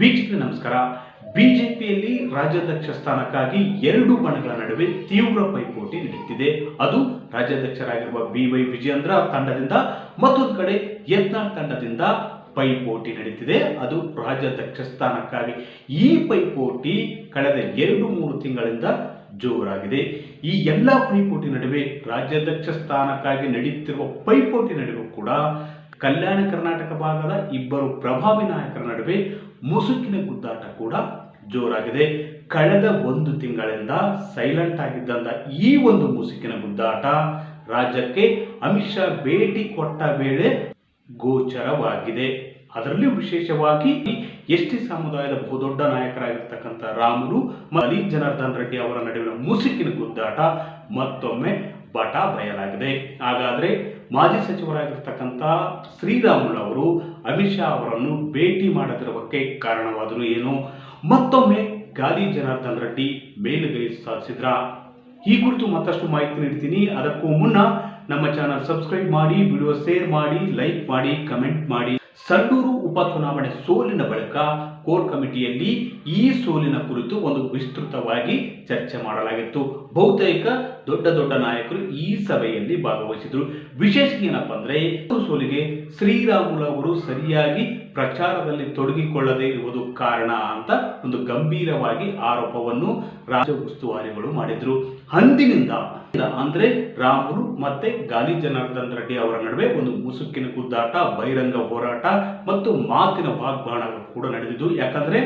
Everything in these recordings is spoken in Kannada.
ವೀಕ್ಷಕರೇ, ನಮಸ್ಕಾರ. ಬಿಜೆಪಿಯಲ್ಲಿ ರಾಜ್ಯಾಧ್ಯಕ್ಷ ಸ್ಥಾನಕ್ಕಾಗಿ ಎರಡು ಬಣಗಳ ನಡುವೆ ತೀವ್ರ ಪೈಪೋಟಿ ನಡೆಯುತ್ತಿದೆ. ಅದು ರಾಜ್ಯಾಧ್ಯಕ್ಷರಾಗಿರುವ ಬಿ ವೈ ವಿಜಯೇಂದ್ರ ತಂಡದಿಂದ, ಮತ್ತೊಂದು ಕಡೆ ಯತ್ನಾಳ್ ತಂಡದಿಂದ ಪೈಪೋಟಿ ನಡೀತಿದೆ ಅದು ರಾಜ್ಯಾಧ್ಯಕ್ಷ ಸ್ಥಾನಕ್ಕಾಗಿ ಈ ಪೈಪೋಟಿ ಕಳೆದ ಎರಡು ಮೂರು ತಿಂಗಳಿಂದ ಜೋರಾಗಿದೆ. ಈ ಎಲ್ಲ ಪೈಪೋಟಿ ನಡುವೆ ರಾಜ್ಯಾಧ್ಯಕ್ಷ ಸ್ಥಾನಕ್ಕಾಗಿ ನಡೆಯುತ್ತಿರುವ ಪೈಪೋಟಿ ನಡುವೆ ಕೂಡ ಕಲ್ಯಾಣ ಕರ್ನಾಟಕ ಭಾಗದ ಇಬ್ಬರು ಪ್ರಭಾವಿ ನಾಯಕರ ನಡುವೆ ಮುಸುಕಿನ ಗುದ್ದಾಟ ಕೂಡ ಜೋರಾಗಿದೆ. ಕಳೆದ ಒಂದು ತಿಂಗಳಿಂದ ಸೈಲೆಂಟ್ ಆಗಿದ್ದಂತ ಈ ಒಂದು ಮುಸುಕಿನ ಗುದ್ದಾಟ ರಾಜ್ಯಕ್ಕೆ ಅಮಿತ್ ಶಾ ಭೇಟಿ ಕೊಟ್ಟ ವೇಳೆ ಗೋಚರವಾಗಿದೆ. ಅದರಲ್ಲಿಯೂ ವಿಶೇಷವಾಗಿ ಎಸ್ ಟಿ ಸಮುದಾಯದ ಬಹುದೊಡ್ಡ ನಾಯಕರಾಗಿರ್ತಕ್ಕಂಥ ರಾಮುಲು ಮಲಿ ಅಲಿ ಜನಾರ್ದನ್ ರೆಡ್ಡಿ ಅವರ ನಡುವಿನ ಮುಸುಕಿನ ಗುದ್ದಾಟ ಮತ್ತೊಮ್ಮೆ ಬಟ ಬಯಲಾಗಿದೆ ಹಾಗಾದರೆ ಮಾಜಿ ಸಚಿವರಾಗಿರ್ತಕ್ಕಂಥ ಶ್ರೀರಾಮುಲು ಅವರು ಅಮಿತ್ ಶಾ ಅವರನ್ನು ಭೇಟಿ ಮಾಡದಿರುವಕ್ಕೆ ಕಾರಣವಾದರೂ ಏನು? ಮತ್ತೊಮ್ಮೆ ಗಾಲಿ ಜನಾರ್ದನ್ ರೆಡ್ಡಿ ಮೇಲುಗೈ ಸಾಧಿಸಿದ್ರ? ಈ ಕುರಿತು ಮತ್ತಷ್ಟು ಮಾಹಿತಿ ನೀಡ್ತೀನಿ. ಅದಕ್ಕೂ ಮುನ್ನ ನಮ್ಮ ಚಾನಲ್ ಸಬ್ಸ್ಕ್ರೈಬ್ ಮಾಡಿ, ವಿಡಿಯೋ ಶೇರ್ ಮಾಡಿ, ಲೈಕ್ ಮಾಡಿ, ಕಮೆಂಟ್ ಮಾಡಿ. ಸಂಡೂರು ಉಪಚುನಾವಣೆ ಸೋಲಿನ ಬಳಿಕ ಕೋರ್ ಕಮಿಟಿಯಲ್ಲಿ ಈ ಸೋಲಿನ ಕುರಿತು ಒಂದು ವಿಸ್ತೃತವಾಗಿ ಚರ್ಚೆ ಮಾಡಲಾಗಿತ್ತು. ಬಹುತೇಕ ದೊಡ್ಡ ದೊಡ್ಡ ನಾಯಕರು ಈ ಸಭೆಯಲ್ಲಿ ಭಾಗವಹಿಸಿದ್ರು. ವಿಶೇಷ ಏನಪ್ಪ ಅಂದ್ರೆ ಸೋಲಿಗೆ ಶ್ರೀರಾಮುಲು ಅವರು ಸರಿಯಾಗಿ ಪ್ರಚಾರದಲ್ಲಿ ತೊಡಗಿಕೊಳ್ಳದೇ ಇರುವುದು ಕಾರಣ ಅಂತ ಒಂದು ಗಂಭೀರವಾಗಿ ಆರೋಪವನ್ನು ರಾಜ್ಯ ಉಸ್ತುವಾರಿಗಳು ಮಾಡಿದ್ರು. ಅಂದಿನಿಂದ ಅಂದ್ರೆ ರಾಮುಲು ಮತ್ತೆ ಗಾಲಿ ಜನಾರ್ದನ್ ರೆಡ್ಡಿ ಅವರ ನಡುವೆ ಒಂದು ಮುಸುಕಿನ ಗುದ್ದಾಟ, ಬಹಿರಂಗ ಹೋರಾಟ ಮತ್ತು ಮಾತಿನ ವಾಗ್ಬಾಣಗಳು ಕೂಡ ನಡೆದಿದ್ದು. ಯಾಕಂದ್ರೆ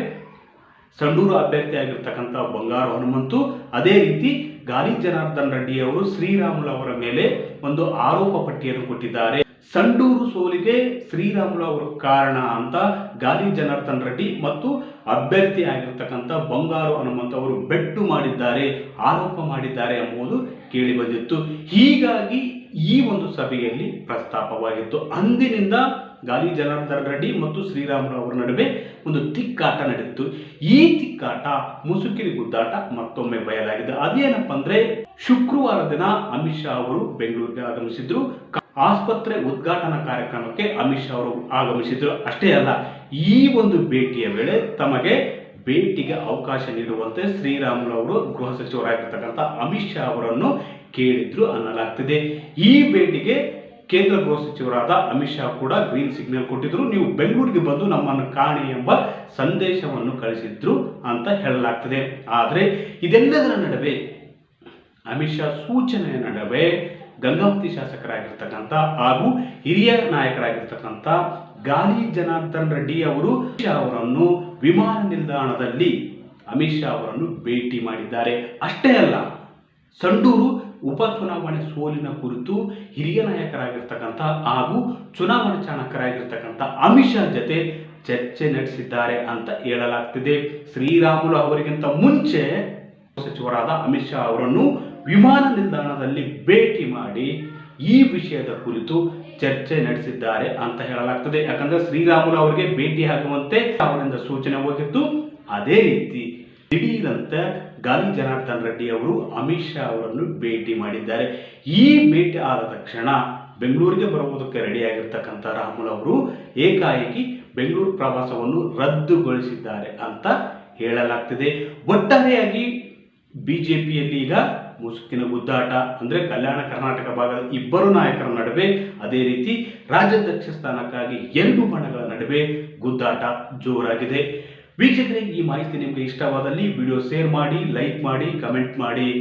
ಸಂಡೂರು ಅಭ್ಯರ್ಥಿಯಾಗಿರ್ತಕ್ಕಂಥ ಬಂಗಾರು ಹನುಮಂತು, ಅದೇ ರೀತಿ ಗಾಲಿ ಜನಾರ್ದನ್ ರೆಡ್ಡಿ ಅವರು ಶ್ರೀರಾಮುಲು ಅವರ ಮೇಲೆ ಒಂದು ಆರೋಪ ಪಟ್ಟಿಯನ್ನು ಕೊಟ್ಟಿದ್ದಾರೆ. ಸಂಡೂರು ಸೋಲಿಗೆ ಶ್ರೀರಾಮುಲು ಅವರು ಕಾರಣ ಅಂತ ಗಾಲಿ ಜನಾರ್ದನ್ ರೆಡ್ಡಿ ಮತ್ತು ಅಭ್ಯರ್ಥಿ ಆಗಿರ್ತಕ್ಕಂಥ ಬಂಗಾರು ಹನುಮಂತ ಅವರು ಬೆಟ್ಟು ಮಾಡಿದ್ದಾರೆ, ಆರೋಪ ಮಾಡಿದ್ದಾರೆ ಎಂಬುದು ಕೇಳಿ ಬಂದಿತ್ತು. ಹೀಗಾಗಿ ಈ ಒಂದು ಸಭೆಯಲ್ಲಿ ಪ್ರಸ್ತಾಪವಾಗಿತ್ತು. ಅಂದಿನಿಂದ ಗಾಲಿ ಜನಾರ್ದನ್ ರೆಡ್ಡಿ ಮತ್ತು ಶ್ರೀರಾಮುಲು ಅವರ ನಡುವೆ ಒಂದು ತಿಕ್ಕಾಟ ನಡೆಯಿತು ಈ ತಿಕ್ಕಾಟ ಮುಸುಕಿನ ಗುದ್ದಾಟ ಮತ್ತೊಮ್ಮೆ ಬಯಲಾಗಿದೆ. ಅದೇನಪ್ಪ ಅಂದ್ರೆ ಶುಕ್ರವಾರ ದಿನ ಅಮಿತ್ ಶಾ ಅವರು ಬೆಂಗಳೂರಿಗೆ ಆಗಮಿಸಿದ್ರು. ಆಸ್ಪತ್ರೆ ಉದ್ಘಾಟನಾ ಕಾರ್ಯಕ್ರಮಕ್ಕೆ ಅಮಿತ್ ಶಾ ಅವರು ಆಗಮಿಸಿದ್ರು. ಅಷ್ಟೇ ಅಲ್ಲ, ಈ ಒಂದು ಭೇಟಿಯ ವೇಳೆ ತಮಗೆ ಭೇಟಿಗೆ ಅವಕಾಶ ನೀಡುವಂತೆ ಶ್ರೀರಾಮುಲು ಅವರು ಗೃಹ ಸಚಿವರಾಗಿರ್ತಕ್ಕಂಥ ಅಮಿತ್ ಶಾ ಅವರನ್ನು ಕೇಳಿದ್ರು ಅನ್ನಲಾಗ್ತಿದೆ. ಈ ಭೇಟಿಗೆ ಕೇಂದ್ರ ಗೃಹ ಸಚಿವರಾದ ಅಮಿತ್ ಶಾ ಕೂಡ ಗ್ರೀನ್ ಸಿಗ್ನಲ್ ಕೊಟ್ಟಿದ್ರು. ನೀವು ಬೆಂಗಳೂರಿಗೆ ಬಂದು ನಮ್ಮನ್ನು ಕಾಣಿ ಎಂಬ ಸಂದೇಶವನ್ನು ಕಳಿಸಿದ್ರು ಅಂತ ಹೇಳಲಾಗ್ತದೆ. ಆದರೆ ಇದೆಲ್ಲದರ ನಡುವೆ ಅಮಿತ್ ಶಾ ಸೂಚನೆಯ ನಡುವೆ ಗಂಗಾವತಿ ಶಾಸಕರಾಗಿರ್ತಕ್ಕಂಥ ಹಾಗೂ ಹಿರಿಯ ನಾಯಕರಾಗಿರ್ತಕ್ಕಂಥ ಗಾಲಿ ಜನಾರ್ದನ್ ರೆಡ್ಡಿ ಅವರು ಶಾ ಅವರನ್ನು ವಿಮಾನ ನಿಲ್ದಾಣದಲ್ಲಿ ಅಮಿತ್ ಶಾ ಅವರನ್ನು ಭೇಟಿ ಮಾಡಿದ್ದಾರೆ. ಅಷ್ಟೇ ಅಲ್ಲ, ಸಂಡೂರು ಉಪಚುನಾವಣೆ ಸೋಲಿನ ಕುರಿತು ಹಿರಿಯ ನಾಯಕರಾಗಿರ್ತಕ್ಕಂಥ ಹಾಗೂ ಚುನಾವಣಾ ಚಾಣಕರಾಗಿರ್ತಕ್ಕಂಥ ಅಮಿತ್ ಶಾ ಜೊತೆ ಚರ್ಚೆ ನಡೆಸಿದ್ದಾರೆ ಅಂತ ಹೇಳಲಾಗ್ತಿದೆ. ಶ್ರೀರಾಮುಲು ಅವರಿಗಿಂತ ಮುಂಚೆ ಸಚಿವರಾದ ಅಮಿತ್ ಶಾ ಅವರನ್ನು ವಿಮಾನ ನಿಲ್ದಾಣದಲ್ಲಿ ಭೇಟಿ ಮಾಡಿ ಈ ವಿಷಯದ ಕುರಿತು ಚರ್ಚೆ ನಡೆಸಿದ್ದಾರೆ ಅಂತ ಹೇಳಲಾಗ್ತದೆ. ಯಾಕಂದ್ರೆ ಶ್ರೀರಾಮುಲು ಅವರಿಗೆ ಭೇಟಿ ಆಗುವಂತೆ ಅವರಿಂದ ಸೂಚನೆ ಹೋಗಿತ್ತು. ಅದೇ ರೀತಿ ದಿಢೀರಂತೆ ಗಾಲಿ ಜನಾರ್ದನ್ ರೆಡ್ಡಿ ಅವರು ಅಮಿತ್ ಶಾ ಅವರನ್ನು ಭೇಟಿ ಮಾಡಿದ್ದಾರೆ. ಈ ಭೇಟಿ ಆದ ತಕ್ಷಣ ಬೆಂಗಳೂರಿಗೆ ಬರುವುದಕ್ಕೆ ರೆಡಿಯಾಗಿರ್ತಕ್ಕಂಥ ರಾಮುಲು ಅವರು ಏಕಾಏಕಿ ಬೆಂಗಳೂರು ಪ್ರವಾಸವನ್ನು ರದ್ದುಗೊಳಿಸಿದ್ದಾರೆ ಅಂತ ಹೇಳಲಾಗ್ತಿದೆ. ಒಟ್ಟಾರೆಯಾಗಿ ಬಿಜೆಪಿಯಲ್ಲಿ ಈಗ ಮುಸುಕಿನ ಗುದ್ದಾಟ, ಅಂದರೆ ಕಲ್ಯಾಣ ಕರ್ನಾಟಕ ಭಾಗದ ಇಬ್ಬರು ನಾಯಕರ ನಡುವೆ ಅದೇ ರೀತಿ ರಾಜ್ಯಾಧ್ಯಕ್ಷ ಸ್ಥಾನಕ್ಕಾಗಿ ಎರಡು ಬಣಗಳ ನಡುವೆ ಗುದ್ದಾಟ ಜೋರಾಗಿದೆ. ವೀಕ್ಷಕರೇ, ಈ ಮಾಹಿತಿ ನಿಮಗೆ ಇಷ್ಟವಾದಲ್ಲಿ ವಿಡಿಯೋ ಶೇರ್ ಮಾಡಿ, ಲೈಕ್ ಮಾಡಿ, ಕಮೆಂಟ್ ಮಾಡಿ.